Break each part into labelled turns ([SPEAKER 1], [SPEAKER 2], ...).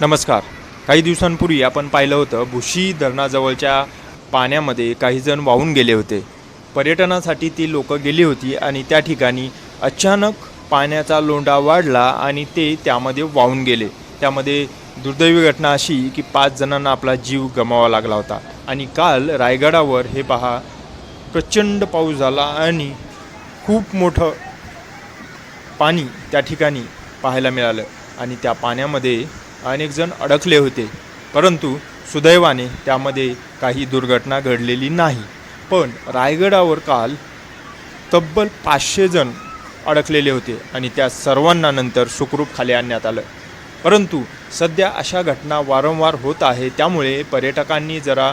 [SPEAKER 1] नमस्कार. काही दिवसांपूर्वी आपण पाहिलं होतं भुशी धरणाजवळच्या पाण्यामध्ये काही जण वाहून गेले होते. पर्यटनासाठी ती लोकं गेली होती आणि त्या ठिकाणी अचानक पाण्याचा लोंढा वाढला आणि ते त्यामध्ये वाहून गेले. त्यामध्ये दुर्दैवी घटना अशी की पाच जणांना आपला जीव गमावा लागला होता. आणि काल रायगडावर हे पहा प्रचंड पाऊस झाला आणि खूप मोठं पाणी त्या ठिकाणी पाहायला मिळालं. आणि त्या पाण्यामध्ये अनेकजण अडकले होते. परंतु सुदैवाने त्यामध्ये काही दुर्घटना घडलेली नाही. पण रायगडावर काल तब्बल पाचशे जण अडकलेले होते आणि त्या सर्वांना नंतर सुखरूप खाली आणण्यात आलं. परंतु सध्या अशा घटना वारंवार होत आहे त्यामुळे पर्यटकांनी जरा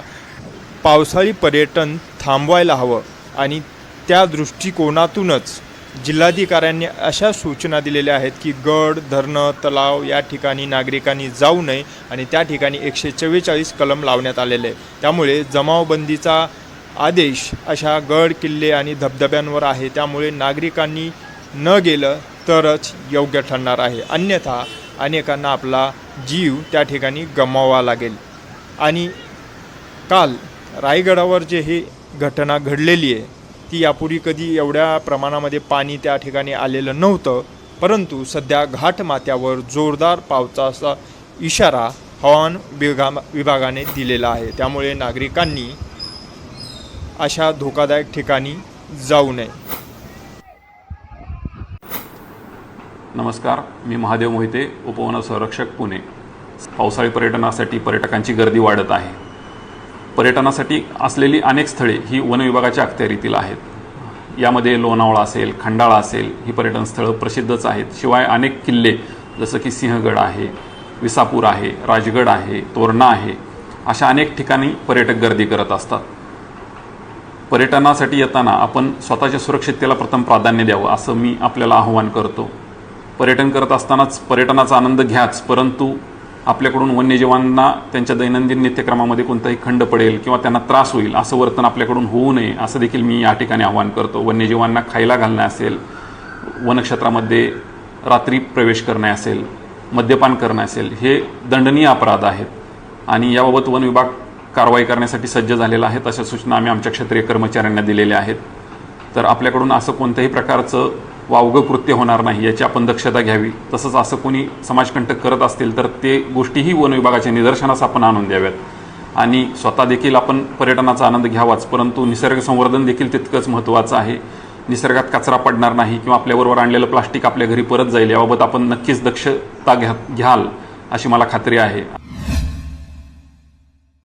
[SPEAKER 1] पावसाळी पर्यटन थांबवायला हवं आणि त्या दृष्टिकोनातूनच जिल्हाधिकाऱ्यांनी अशा सूचना दिलेल्या आहेत की गड धरणं तलाव या ठिकाणी नागरिकांनी जाऊ नये आणि त्या ठिकाणी एकशे चव्वेचाळीस कलम लावण्यात आलेले आहे त्यामुळे जमावबंदीचा आदेश अशा गड किल्ले आणि धबधब्यांवर आहे. त्यामुळे नागरिकांनी न गेलं तरच योग्य ठरणार आहे. अन्यथा अनेकांना आपला जीव त्या ठिकाणी गमावा लागेल. आणि काल रायगडावर जे ही घटना घडलेली आहे की यापूर्वी कधी एवढ्या प्रमाणामध्ये पाणी त्या ठिकाणी आलेलं नव्हतं परंतु सध्या घाटमाथ्यावर जोरदार पावसाचा इशारा हवामान विभा विभागाने दिलेला आहे. त्यामुळे नागरिकांनी अशा धोकादायक ठिकाणी जाऊ नये.
[SPEAKER 2] नमस्कार मी महादेव मोहिते उपवन संरक्षक पुणे. पावसाळी पर्यटनासाठी पर्यटकांची गर्दी वाढत आहे. पर्यटनासाठी असलेली अनेक स्थळे ही वन विभागाच्या अखत्यारीतील आहेत. यामध्ये लोणावळा असेल खंडाळा असेल ही पर्यटन स्थळं प्रसिद्धच आहेत. शिवाय अनेक किल्ले जसं की सिंहगड आहे विसापूर आहे राजगड आहे तोरणा आहे अशा अनेक ठिकाणी पर्यटक गर्दी करत असतात. पर्यटनासाठी येताना आपण स्वतःच्या सुरक्षिततेला प्रथम प्राधान्य द्यावं असं मी आपल्याला आव्हान करतो. पर्यटन करत असतानाच पर्यटनाचा आनंद घ्याच परंतु आपल्याकडून वन्यजीवांना त्यांच्या दैनंदिन नित्यक्रमामध्ये कोणताही खंड पडेल किंवा त्यांना त्रास होईल असं वर्तन आपल्याकडून होऊ नये असं देखील मी या ठिकाणी आवाहन करतो. वन्यजीवांना खायला घालणे असेल वनक्षेत्रामध्ये रात्री प्रवेश करणे असेल मद्यपान करणे असेल हे दंडनीय अपराध आहेत. आणि याबाबत वन विभाग कारवाई करण्यासाठी सज्ज झालेला आहे तशा सूचना आम्ही आमच्या क्षेत्रीय कर्मचाऱ्यांना दिलेल्या आहेत. तर आपल्याकडून असं कोणत्याही प्रकारचं वावगं कृत्य होणार नाही याची आपण दक्षता घ्यावी. तसंच असं कोणी समाजकंटक करत असतील तर ते गोष्टीही वन विभागाच्या निदर्शनास आपण आणून द्याव्यात. आणि स्वतः देखील आपण पर्यटनाचा आनंद घ्यावाच परंतु निसर्ग संवर्धन देखील तितकंच महत्त्वाचं आहे. निसर्गात कचरा पडणार नाही किंवा आपल्याबरोबर आणलेलं प्लास्टिक आपल्या घरी परत जाईल याबाबत आपण नक्कीच दक्षता घ्या घ्याल अशी मला खात्री आहे.